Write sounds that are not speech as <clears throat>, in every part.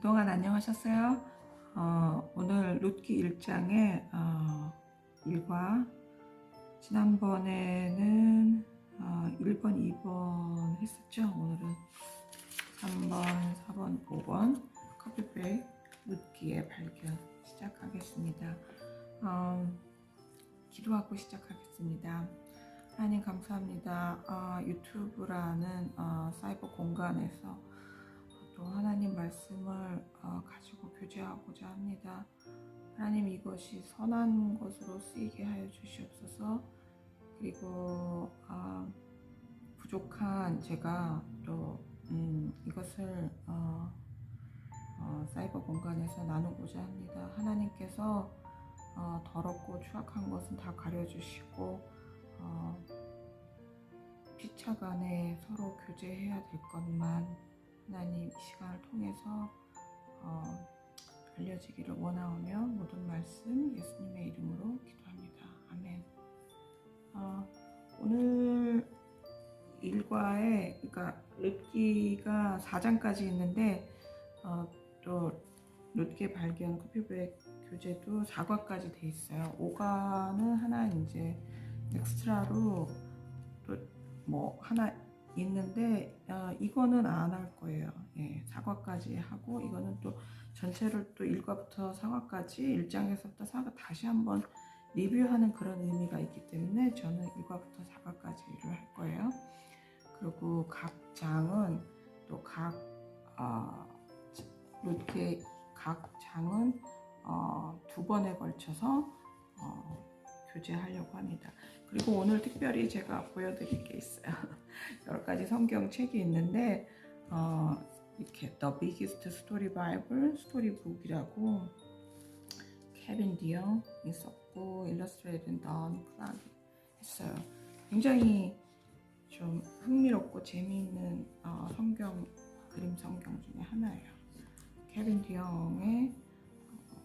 그동안 안녕하셨어요? 어, 오늘 룻기 1장의 어, 1과 지난번에는 어, 1번, 2번 했었죠? 오늘은 3번, 4번, 5번 커피백 룻기의 발견 시작하겠습니다. 어, 기도하고 시작하겠습니다. 하나님 감사합니다. 어, 유튜브라는 어, 사이버 공간에서 또 하나님 말씀을 어, 가지고 교제하고자 합니다. 하나님 이것이 선한 것으로 쓰이게 하여 주시옵소서. 그리고 아, 부족한 제가 또 음, 이것을 어, 어, 사이버 공간에서 나누고자 합니다. 하나님께서 어, 더럽고 추악한 것은 다 가려주시고 어, 피차간에 서로 교제해야 될 것만 하나님 이 시간을 통해서 어, 알려지기를 원하오며 모든 말씀 예수님의 이름으로 기도합니다. 아멘. 어, 오늘 일과에 그러니까 룻기가 4장까지 있는데 어, 또 룻기 발견 커피백 교재도 4과까지 돼 있어요. 5과는 하나 이제 엑스트라로 또 뭐 하나 있는데 어, 이거는 안 할 거예요. 예, 4과까지 하고 이거는 또 전체를 또 1과부터 4과까지 1장에서부터 4과 다시 한번 리뷰하는 그런 의미가 있기 때문에 저는 1과부터 4과까지를 할 거예요. 그리고 각 장은 또각 어, 이렇게 각 장은 어, 두 번에 걸쳐서 어, 교제하려고 합니다. 그리고 오늘 특별히 제가 보여드릴 게 있어요. <laughs> 여러 가지 성경 책이 있는데 어, 이렇게 The Biggest Story Bible 스토리북이라고 케빈 디어 있었고 일러스트레이트는 던 클락이 했어요. 굉장히 좀 흥미롭고 재미있는 어, 성경 그림 성경 중에 하나예요. 케빈 디영의 어,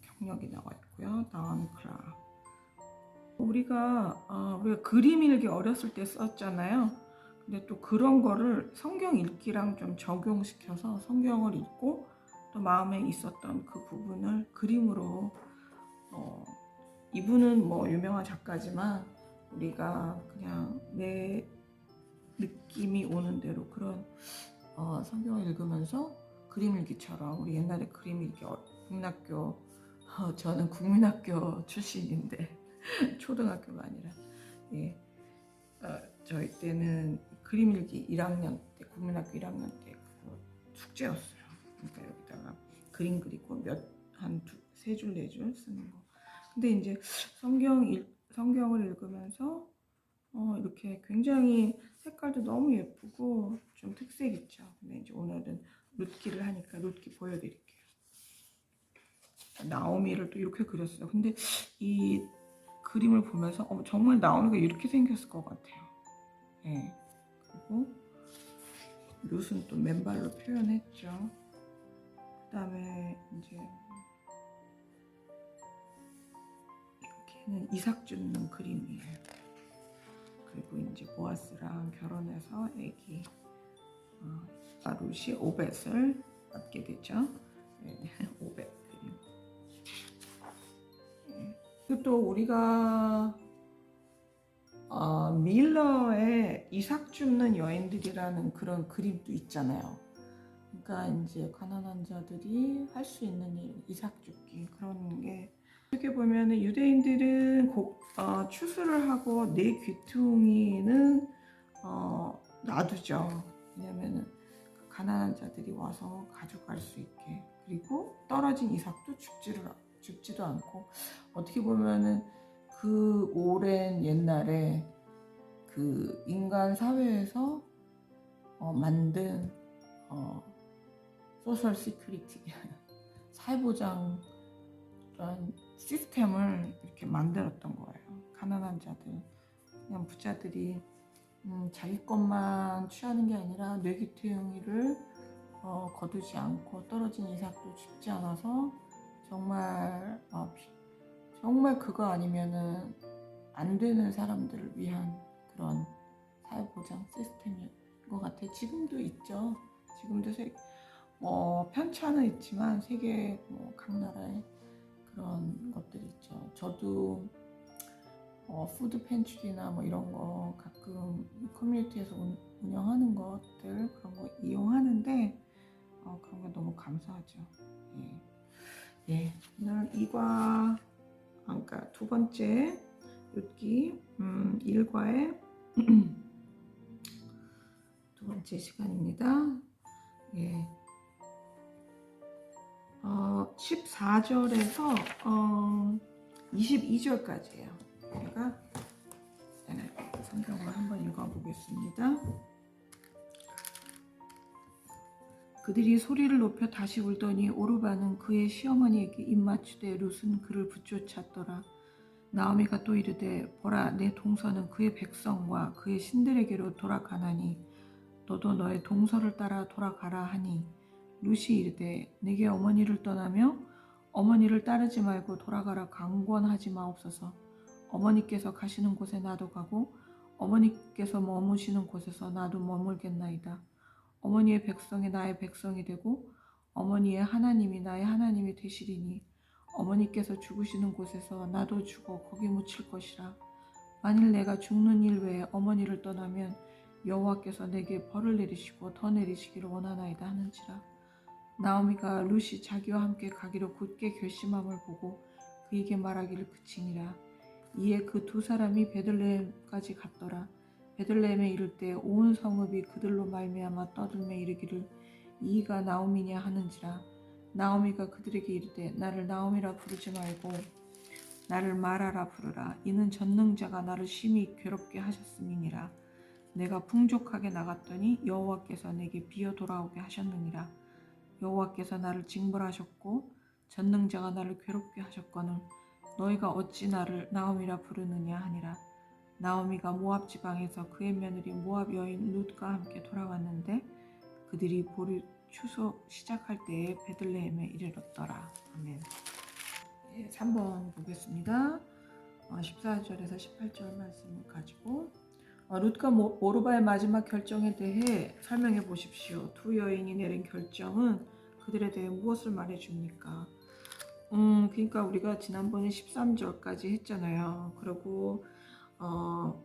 경력이 나와 있고요. 던 클락. 우리가 어, 우리가 그림 일기 어렸을 때 썼잖아요. 근데 또 그런 거를 성경 읽기랑 좀 적용시켜서 성경을 읽고 또 마음에 있었던 그 부분을 그림으로 어, 이분은 뭐 유명한 작가지만 우리가 그냥 내 느낌이 오는 대로 그런 어, 성경을 읽으면서 그림 일기처럼 우리 옛날에 그림 일기 어, 국민학교 어, 저는 국민학교 출신인데 <laughs> 초등학교가 아니라 예 어, 저희 때는 그림 일기 1학년 때 국민학교 1학년 때 그거 숙제였어요. 그러니까 여기다가 그림 그리고 몇한세 줄 네 줄 쓰는 거. 근데 이제 성경 읽 성경을 읽으면서 어, 이렇게 굉장히 색깔도 너무 예쁘고 좀 특색 있죠. 근데 이제 오늘은 룻기를 하니까 룻기 보여드릴게요. 나오미를 또 이렇게 그렸어요. 근데 이 그림을 보면서 어, 정말 나오미가 이렇게 생겼을 것 같아요. 예. 그리고 룻은 또 맨발로 표현했죠. 그 다음에 이제 이렇게는 이삭 줍는 그림이에요. 그리고 이제 보아스랑 결혼해서 아기 어, 아 룻이 오벳을 낳게 되죠. 네, 그리고 또 우리가 어, 밀러의 이삭 줍는 여인들이라는 그런 그림도 있잖아요. 그러니까 이제 가난한 자들이 할 수 있는 일, 이삭 줍기 그런 게 어떻게 보면 유대인들은 고, 어, 추수를 하고 내 귀퉁이는 어, 놔두죠. 왜냐면은 그 가난한 자들이 와서 가져갈 수 있게 그리고 떨어진 이삭도 줍지를 줍지도 않고 어떻게 보면은 그 오랜 옛날에 그 인간 사회에서 어, 만든 어, 소셜 시큐리티 <laughs> 사회보장 시스템을 이렇게 만들었던 거예요. 가난한 자들, 그냥 부자들이 음, 자기 것만 취하는 게 아니라 뇌기태응이를 어, 거두지 않고 떨어진 이삭도 줍지 않아서 정말 어, 정말 그거 아니면은 안 되는 사람들을 위한 그런 사회보장 시스템인 것 같아요. 지금도 있죠. 지금도 세, 뭐 편차는 있지만 세계 뭐 각 나라의 그런 것들이 있죠. 저도 어, 푸드 팬츄리나 뭐 이런 거 가끔 커뮤니티에서 운- 운영하는 것들 그런 거 이용하는데 어, 그런 게 너무 감사하죠. 예, 이과 아, 그러니까 두 번째 ют기 음, 일과의 <clears throat> 두 번째 시간입니다. 예. 어, 14절에서 어, 22절까지예요. 제가 네, 성경을 한번 읽어보겠습니다. 그들이 소리를 높여 다시 울더니 오르바는 그의 시어머니에게 입맞추되 룻은 그를 붙쫓았더라. 나오미가 또 이르되 보라 내 동서는 그의 백성과 그의 신들에게로 돌아가나니 너도 너의 동서를 따라 돌아가라 하니. 룻이 이르되 내게 어머니를 떠나며 어머니를 따르지 말고 돌아가라 강권하지 마옵소서. 어머니께서 가시는 곳에 나도 가고 어머니께서 머무시는 곳에서 나도 머물겠나이다 어머니의 백성이 나의 백성이 되고 어머니의 하나님이 나의 하나님이 되시리니 어머니께서 죽으시는 곳에서 나도 죽어 거기 묻힐 것이라. 만일 내가 죽는 일 외에 어머니를 떠나면 여호와께서 내게 벌을 내리시고 더 내리시기를 원하나이다 하는지라. 나오미가 룻이 자기와 함께 가기로 굳게 결심함을 보고 그에게 말하기를 그치니라. 이에 그 두 사람이 베들레헴까지 갔더라 베들레헴에 이를 때 온 성읍이 그들로 말미암아 떠들며 이르기를 이가 나오미냐 하는지라. 나오미가 그들에게 이르되 나를 나오미라 부르지 말고 나를 마라라 부르라. 이는 전능자가 나를 심히 괴롭게 하셨음이니라. 내가 풍족하게 나갔더니 여호와께서 내게 비어 돌아오게 하셨느니라. 여호와께서 나를 징벌하셨고 전능자가 나를 괴롭게 하셨거늘 너희가 어찌 나를 나오미라 부르느냐 하니라 나오미가 모압 지방에서 그의 며느리 모압 여인 룻과 함께 돌아왔는데 그들이 보리 추수 시작할 때에 베들레헴에 이르렀더라. 아멘. 예, 3번 보겠습니다. 어, 14절에서 18절 말씀을 가지고 어, 룻과 모- 오르바의 마지막 결정에 대해 설명해 보십시오. 두 여인이 내린 결정은 그들에 대해 무엇을 말해 줍니까? 음, 그러니까 우리가 지난번에 13절까지 했잖아요. 그리고 어,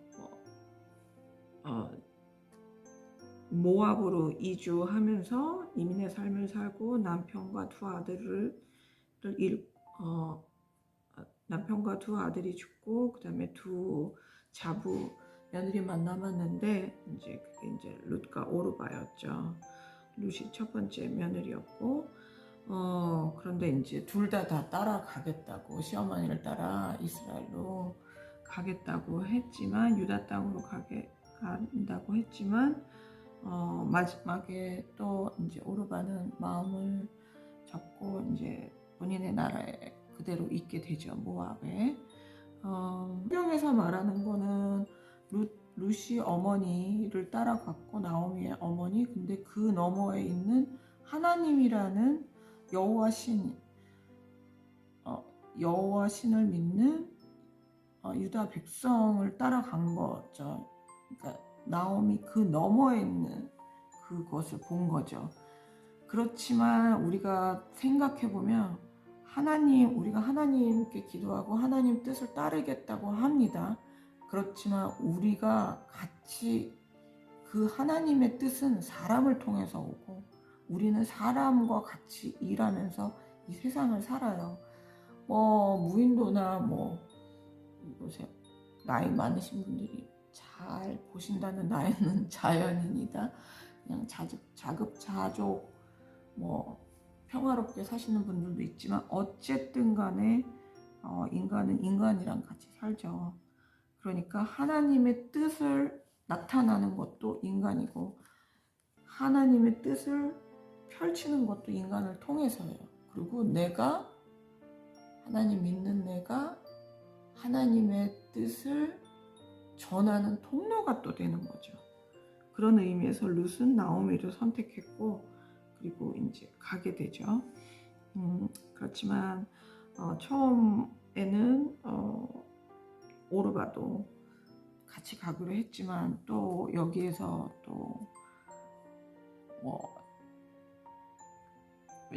어, 모압으로 이주하면서 이민의 삶을 살고 남편과 두 아들을 일, 어, 남편과 두 아들이 죽고 그다음에 두 자부 며느리만 남았는데 이제 그게 이제 룻과 오르바였죠. 룻이 첫 번째 며느리였고 어 그런데 이제 둘 다 다 따라가겠다고 시어머니를 따라 이스라엘로 가겠다고 했지만 유다 땅으로 가게 간다고 했지만 어 마지막에 또 이제 오르바는 마음을 접고 이제 본인의 나라에 그대로 있게 되죠 모압에. 어, 성경에서 말하는 거는 룻, 룻이 어머니를 따라갔고 나오미의 어머니. 근데 그 너머에 있는 하나님이라는 여호와 신 어, 여호와 신을 믿는 어, 유다 백성을 따라간 거죠. 그러니까 나오미 그 너머에 있는 그것을 본 거죠. 그렇지만 우리가 생각해 보면 하나님 우리가 하나님께 기도하고 하나님 뜻을 따르겠다고 합니다. 그렇지만 우리가 같이 그 하나님의 뜻은 사람을 통해서 오고 우리는 사람과 같이 일하면서 이 세상을 살아요. 뭐 무인도나 뭐 요새 나이 많으신 분들이 잘 보신다는 나이는 <laughs> 자연인이다. 그냥 자급, 자급자족 뭐 평화롭게 사시는 분들도 있지만 어쨌든 간에 어, 인간은 인간이랑 같이 살죠. 그러니까 하나님의 뜻을 나타나는 것도 인간이고 하나님의 뜻을 펼치는 것도 인간을 통해서예요. 그리고 내가 하나님 믿는 내가 하나님의 뜻을 전하는 통로가 또 되는 거죠. 그런 의미에서 룻은 나오미를 선택했고 그리고 이제 가게 되죠. 음, 그렇지만 어, 처음에는 어, 오르바도 같이 가기로 했지만 또 여기에서 또뭐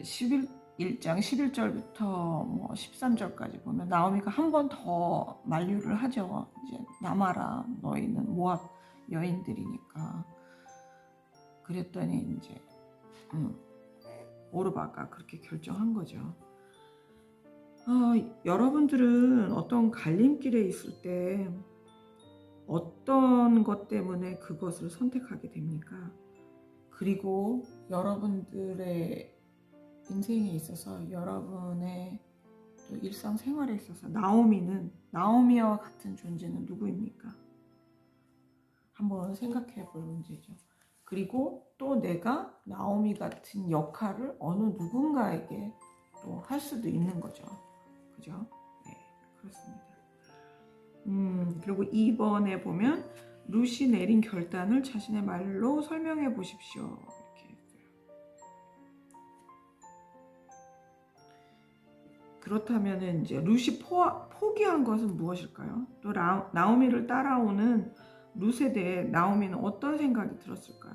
11 1장 11절부터 뭐 13절까지 보면 나오미가 한 번 더 만류를 하죠. 이제 남아라 너희는 모압 여인들이니까. 그랬더니 이제 음, 오르바가 그렇게 결정한 거죠. 어, 여러분들은 어떤 갈림길에 있을 때 어떤 것 때문에 그것을 선택하게 됩니까? 그리고 여러분들의 인생에 있어서 여러분의 또 일상생활에 있어서 나오미는 나오미와 같은 존재는 누구입니까? 한번 생각해 볼 문제죠. 그리고 또 내가 나오미 같은 역할을 어느 누군가에게 또 할 수도 있는 거죠. 그죠? 네, 그렇습니다. 음, 그리고 2번에 보면 루시 내린 결단을 자신의 말로 설명해 보십시오. 그렇다면 이제 루시 포, 포기한 것은 무엇일까요? 또 라, 나오미를 따라오는 룻에 대해 나오미는 어떤 생각이 들었을까요?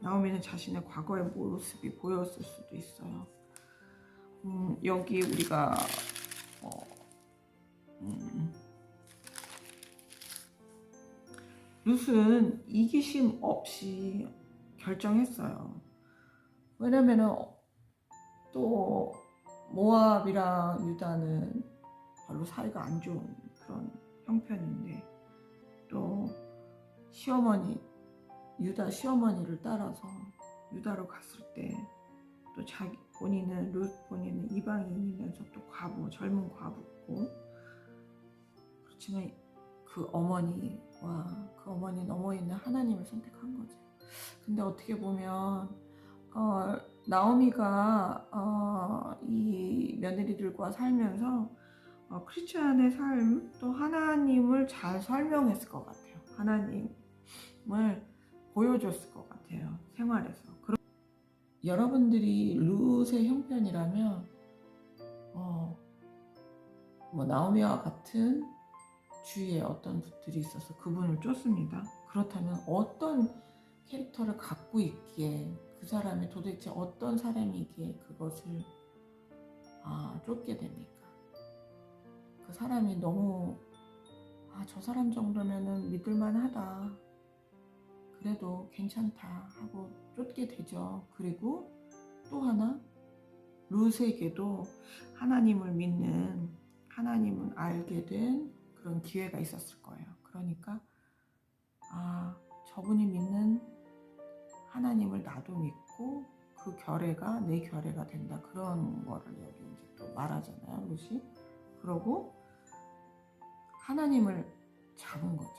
나오미는 자신의 과거의 모습이 보였을 수도 있어요. 음, 여기 우리가 어, 음, 룻은 이기심 없이 결정했어요. 왜냐면은 또 모압이랑 유다는 별로 사이가 안 좋은 그런 형편인데 또 시어머니 유다 시어머니를 따라서 유다로 갔을 때 또 자기 본인은 룻 본인은 이방인이면서 또 과부 젊은 과부고 그렇지만 그 어머니와 그 어머니 넘어 있는 하나님을 선택한 거죠. 근데 어떻게 보면 어, 나오미가 어, 이 며느리들과 살면서 어, 크리스천의 삶 또 하나님을 잘 설명했을 것 같아요. 하나님을 보여줬을 것 같아요. 생활에서. 그럼 여러분들이 룻의 형편이라면 어, 뭐 나오미와 같은 주위에 어떤 분들이 있어서 그분을 쫓습니다. 그렇다면 어떤 캐릭터를 갖고 있기에 그 사람이 도대체 어떤 사람이기에 그것을 아, 쫓게 됩니까? 그 사람이 너무 아, 저 사람 정도면은 믿을만 하다. 그래도 괜찮다 하고 쫓게 되죠. 그리고 또 하나 룻에게도 하나님을 믿는 하나님을 알게 된 그런 기회가 있었을 거예요. 그러니까 아 저분이 믿는 하나님을 나도 믿고 그 결례가 내 결례가 된다 그런 거를 여기 이제 또 말하잖아요, 룻이. 그러고 하나님을 잡은 거죠.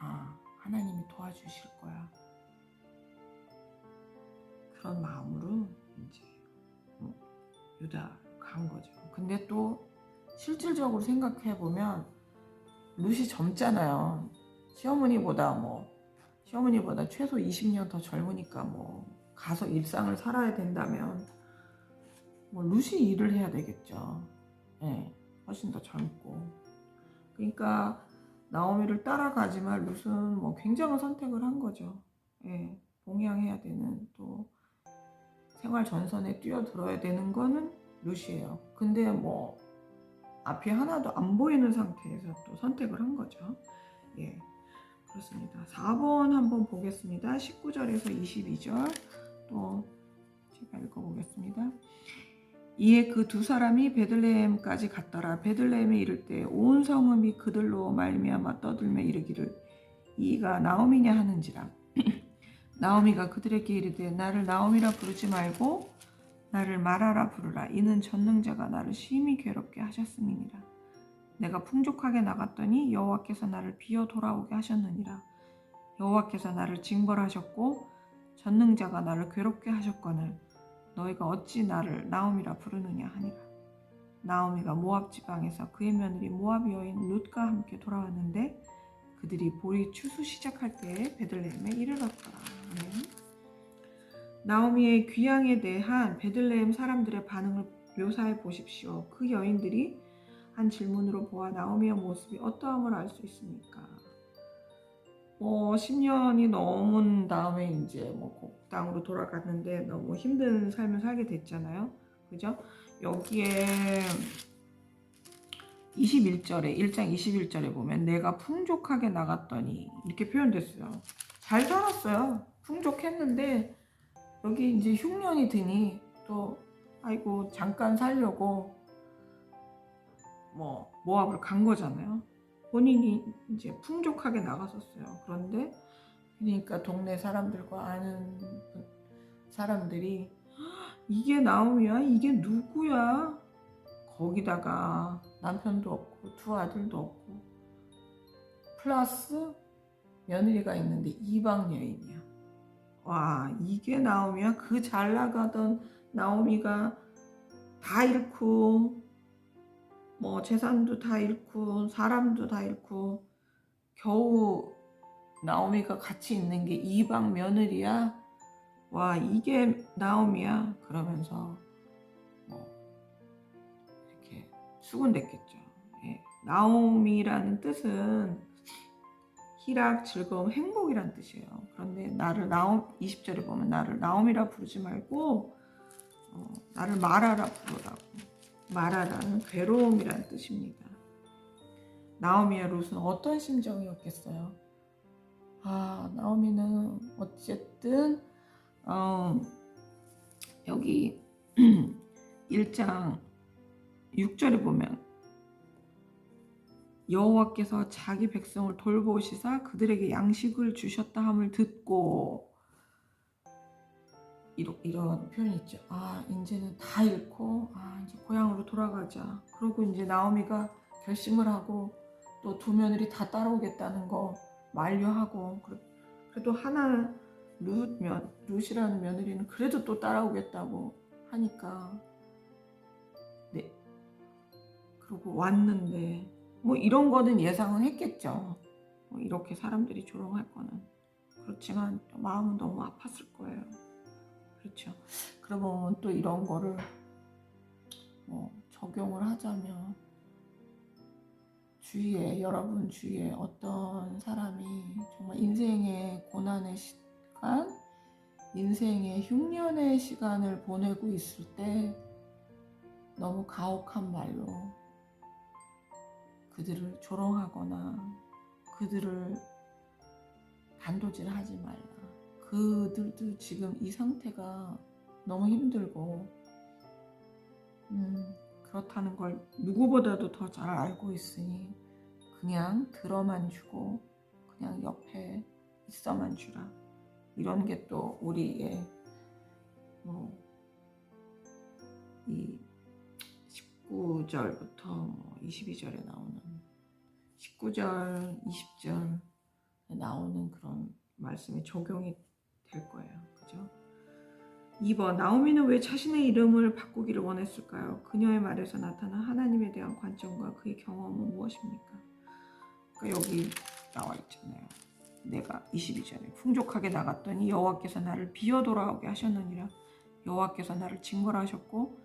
아 하나님이 도와주실 거야. 그런 마음으로 이제 어, 유다 간 거죠. 근데 또 실질적으로 생각해 보면 룻이 젊잖아요. 시어머니보다 뭐 시어머니보다 최소 20년 더 젊으니까 뭐 가서 일상을 살아야 된다면 뭐 룻이 일을 해야 되겠죠. 예, 훨씬 더 젊고. 그러니까 나오미를 따라가지만 룻은 뭐 굉장한 선택을 한 거죠. 예, 봉양해야 되는 또 생활 전선에 뛰어들어야 되는 거는 룻이에요. 근데 뭐 앞이 하나도 안 보이는 상태에서 또 선택을 한 거죠. 예. 그렇습니다. 4번 한번 보겠습니다. 19절에서 22절 또 제가 읽어보겠습니다. 이에 그 두 사람이 베들레헴까지 갔더라. 베들레헴에 이를 때 온 성읍이 그들로 말미암아 떠들며 이르기를 이가 나오미냐 하는지라. <clears throat> 나오미가 그들에게 이르되 나를 나오미라 부르지 말고 나를 말하라 부르라. 이는 전능자가 나를 심히 괴롭게 하셨음이니라. 내가 풍족하게 나갔더니 여호와께서 나를 비어 돌아오게 하셨느니라. 여호와께서 나를 징벌하셨고 전능자가 나를 괴롭게 하셨거늘 너희가 어찌 나를 나오미라 부르느냐 하니라. 나오미가 모압 지방에서 그의 며느리 모압 여인 룻과 함께 돌아왔는데 그들이 보리 추수 시작할 때에 베들레헴에 이르렀더라. 아멘. 나오미의 귀향에 대한 베들레헴 사람들의 반응을 묘사해 보십시오. 그 여인들이 한 질문으로 보아 나오미의 모습이 어떠함을 알 수 있습니까? 뭐 10년이 넘은 다음에 이제 뭐 곡당으로 돌아갔는데 너무 힘든 삶을 살게 됐잖아요. 그죠? 여기에 21절에 1장 21절에 보면 내가 풍족하게 나갔더니 이렇게 표현됐어요. 잘 살았어요. 풍족했는데 여기 이제 흉년이 드니 또 아이고 잠깐 살려고 뭐 모압을 간 거잖아요. 본인이 이제 풍족하게 나갔었어요. 그런데 그러니까 동네 사람들과 아는 사람들이 이게 나오미야? 이게 누구야? 거기다가 남편도 없고 두 아들도 없고 플러스 며느리가 있는데 이방 여인이야. 와 이게 나오미야? 그 잘 나가던 나오미가 다 잃고 뭐 재산도 다 잃고 사람도 다 잃고 겨우 나오미가 같이 있는 게 이방 며느리야. 와 이게 나오미야. 그러면서 뭐 이렇게 수군댔겠죠. 예. 나오미라는 뜻은 희락, 즐거움, 행복이란 뜻이에요. 그런데 나를 나옴 20절에 보면 나를 나오미라 부르지 말고 어, 나를 마라라 부르라고. 마라라는 괴로움이란 뜻입니다. 나오미와 롯은 어떤 심정이었겠어요? 아, 나오미는 어쨌든 어, 여기 <clears throat> 1장 6절에 보면 여호와께서 자기 백성을 돌보시사 그들에게 양식을 주셨다 함을 듣고 이런, 이런 표현이 있죠. 아, 이제는 다 잃고, 아, 이제 고향으로 돌아가자. 그러고 이제 나오미가 결심을 하고, 또 두 며느리 다 따라오겠다는 거 만류하고, 그래- 그래도 하나, 룻, 며, 룻이라는 며느리는 그래도 또 따라오겠다고 하니까, 네. 그러고 왔는데, 뭐 이런 거는 예상은 했겠죠. 뭐 이렇게 사람들이 조롱할 거는. 그렇지만 또 마음은 너무 아팠을 거예요. 그렇죠. 그러면 또 이런 거를 뭐 적용을 하자면 주위에 여러분 주위에 어떤 사람이 정말 인생의 고난의 시간, 인생의 흉년의 시간을 보내고 있을 때 너무 가혹한 말로 그들을 조롱하거나 그들을 단도질하지 말라. 그들도 지금 이 상태가 너무 힘들고, 음, 그렇다는 걸 누구보다도 더 잘 알고 있으니, 그냥 들어만 주고, 그냥 옆에 있어만 주라. 이런 게 또 우리의, 뭐, 이 19절부터 뭐 22절에 나오는, 19절, 20절 나오는 그런 말씀이 적용이 될 거예요. 그죠? 2번 나오미는 왜 자신의 이름을 바꾸기를 원했을까요? 그녀의 말에서 나타난 하나님에 대한 관점과 그의 경험은 무엇입니까? 그러니까 여기 나와 있잖아요. 내가 22절에 풍족하게 나갔더니 여호와께서 나를 비어 돌아오게 하셨느니라 여호와께서 나를 징벌하셨고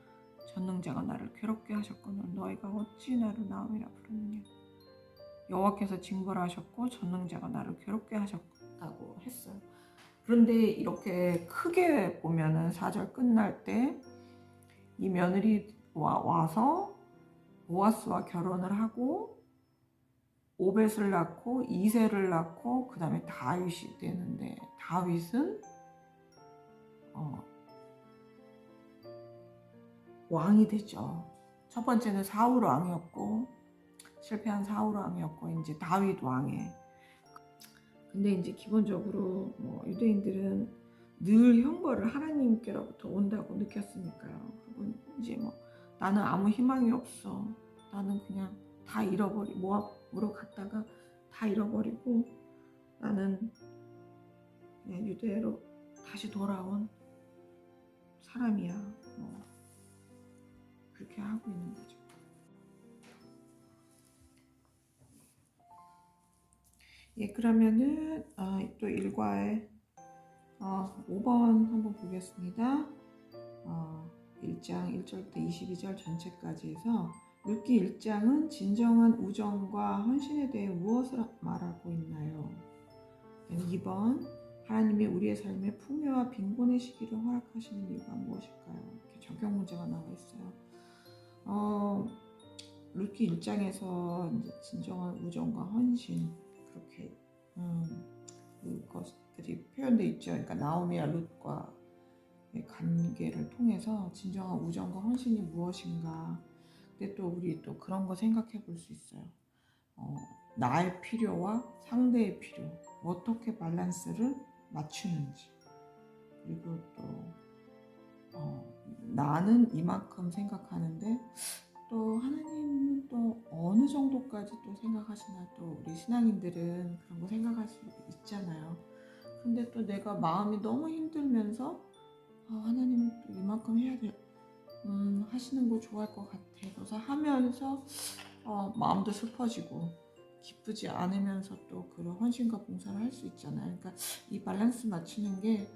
전능자가 나를 괴롭게 하셨거늘 너희가 어찌 나를 나오미라 부르느냐 여호와께서 징벌하셨고 전능자가 나를 괴롭게 하셨다고 했어요. 그런데 이렇게 크게 보면은 4절 끝날 때 이 며느리 와 와서 보아스와 결혼을 하고 오벳을 낳고 이세를 낳고 그 다음에 다윗이 되는데 다윗은 어, 왕이 되죠. 첫 번째는 사울 왕이었고 실패한 사울 왕이었고 이제 다윗 왕에 근데 이제 기본적으로 뭐 유대인들은 늘 형벌을 하나님께로부터 온다고 느꼈으니까요. 그리고 이제 뭐 나는 아무 희망이 없어. 나는 그냥 다 잃어버리 모압으로 갔다가 다 잃어버리고 나는 유대로 다시 돌아온 사람이야. 뭐 그렇게 하고 있는 거죠. 예, 그러면은 아, 또 일과에 어, 5번 한번 보겠습니다. 어, 1장 1절부터 22절 전체까지 해서 룻기 1장은 진정한 우정과 헌신에 대해 무엇을 말하고 있나요? 2번 하나님이 우리의 삶에 풍요와 빈곤의 시기를 허락하시는 이유가 무엇일까요? 이렇게 적용 문제가 나와 있어요. 어, 룻기 1장에서 이제 진정한 우정과 헌신 그렇게 음, 그 것들이 표현돼 있죠. 그러니까 나오미와 룻과 관계를 통해서 진정한 우정과 헌신이 무엇인가. 근데 또 우리 또 그런 거 생각해 볼 수 있어요. 어, 나의 필요와 상대의 필요 어떻게 밸런스를 맞추는지 그리고 또 어, 나는 이만큼 생각하는데 또 하나님은 또 어느 정도까지 또 생각하시나 또 우리 신앙인들은 그런 거 생각할 수 있잖아요. 근데 또 내가 마음이 너무 힘들면서 아, 하나님은 또 이만큼 해야 돼. 음, 하시는 거 좋아할 것 같아. 그래서 하면서 어, 마음도 슬퍼지고 기쁘지 않으면서 또 그런 헌신과 봉사를 할 수 있잖아요. 그러니까 이 밸런스 맞추는 게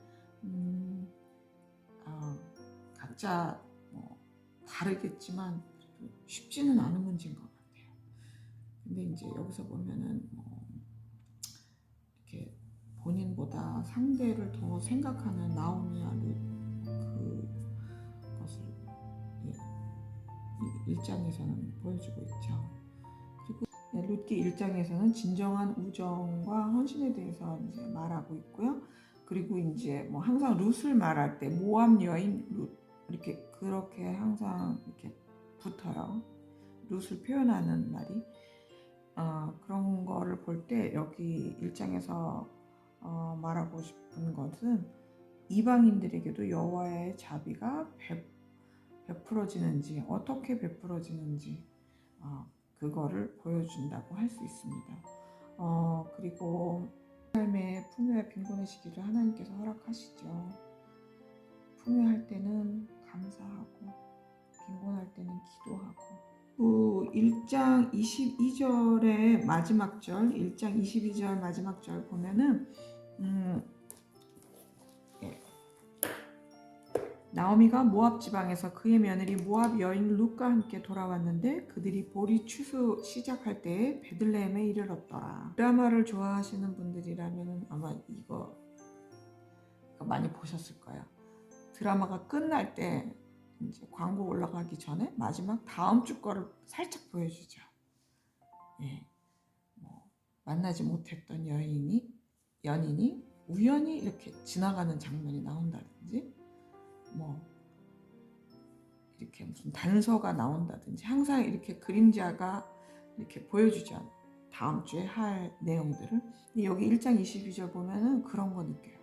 음, 어, 각자 뭐 다르겠지만 쉽지는 않은 문제인 것 같아요. 근데 이제 여기서 보면은 뭐 이렇게 본인보다 상대를 더 생각하는 나오미와 그것을 예, 이 일장에서는 보여주고 있죠. 그리고 네, 룻기 1장에서는 진정한 우정과 헌신에 대해서 이제 말하고 있고요. 그리고 이제 뭐 항상 룻을 말할 때 모함 여인 룻 이렇게 그렇게 항상 이렇게 붙어요. 룻을 표현하는 말이 어, 그런 거를 볼 때 여기 1장에서 어, 말하고 싶은 것은 이방인들에게도 여호와의 자비가 베, 베풀어지는지 어떻게 베풀어지는지 어, 그거를 보여준다고 할 수 있습니다. 어, 그리고 삶의 풍요와 빈곤의 시기를 하나님께서 허락하시죠. 풍요할 때는 그 1장 22절의 마지막 절, 1장 22절 마지막 절 보면은 음, 예. 나오미가 모압 지방에서 그의 며느리 모압 여인 룻과 함께 돌아왔는데 그들이 보리 추수 시작할 때에 베들레헴에 이르렀더라. 드라마를 좋아하시는 분들이라면 아마 이거 많이 보셨을 거예요. 드라마가 끝날 때 이제 광고 올라가기 전에 마지막 다음 주 거를 살짝 보여주죠. 예, 뭐 만나지 못했던 여인이 연인이 우연히 이렇게 지나가는 장면이 나온다든지, 뭐 이렇게 무슨 단서가 나온다든지 항상 이렇게 그림자가 이렇게 보여주죠. 다음 주에 할 내용들을. 근데 여기 1장 22절 보면은 그런 거 느껴요.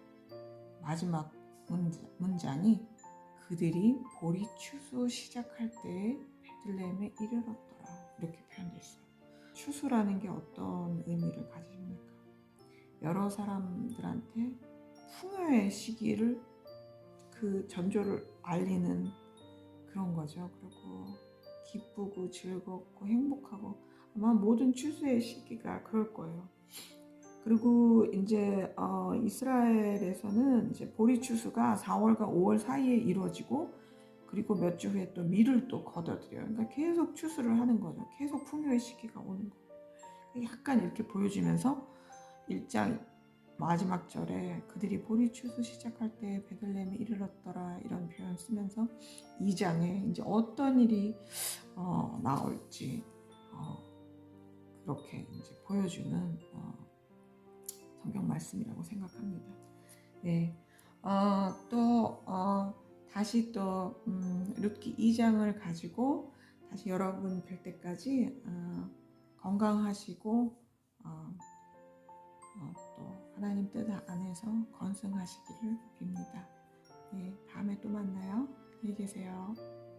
마지막 문장, 문장이 그들이 보리 추수 시작할 때에 베들레헴에 이르렀더라 이렇게 표현되어 있어요. 추수라는 게 어떤 의미를 가집니까? 여러 사람들한테 풍요의 시기를 그 전조를 알리는 그런 거죠. 그리고 기쁘고 즐겁고 행복하고 아마 모든 추수의 시기가 그럴 거예요. 그리고 이제 어, 이스라엘에서는 이제 보리 추수가 4월과 5월 사이에 이루어지고 그리고 몇 주 후에 또 밀을 또 걷어들여요. 그러니까 계속 추수를 하는 거죠. 계속 풍요의 시기가 오는 거예요. 약간 이렇게 보여주면서 1장 마지막 절에 그들이 보리 추수 시작할 때 베들레헴에 이르렀더라 이런 표현 쓰면서 2장에 이제 어떤 일이 어, 나올지 어, 그렇게 이제 보여주는 어, 성경 말씀이라고 생각합니다. 네, 어, 또 어, 다시 또 음, 룻기 2장을 가지고 다시 여러분 뵐 때까지 어, 건강하시고 어, 어, 또 하나님 뜻 안에서 건승하시기를 빕니다. 네, 다음에 또 만나요. 안녕히 계세요.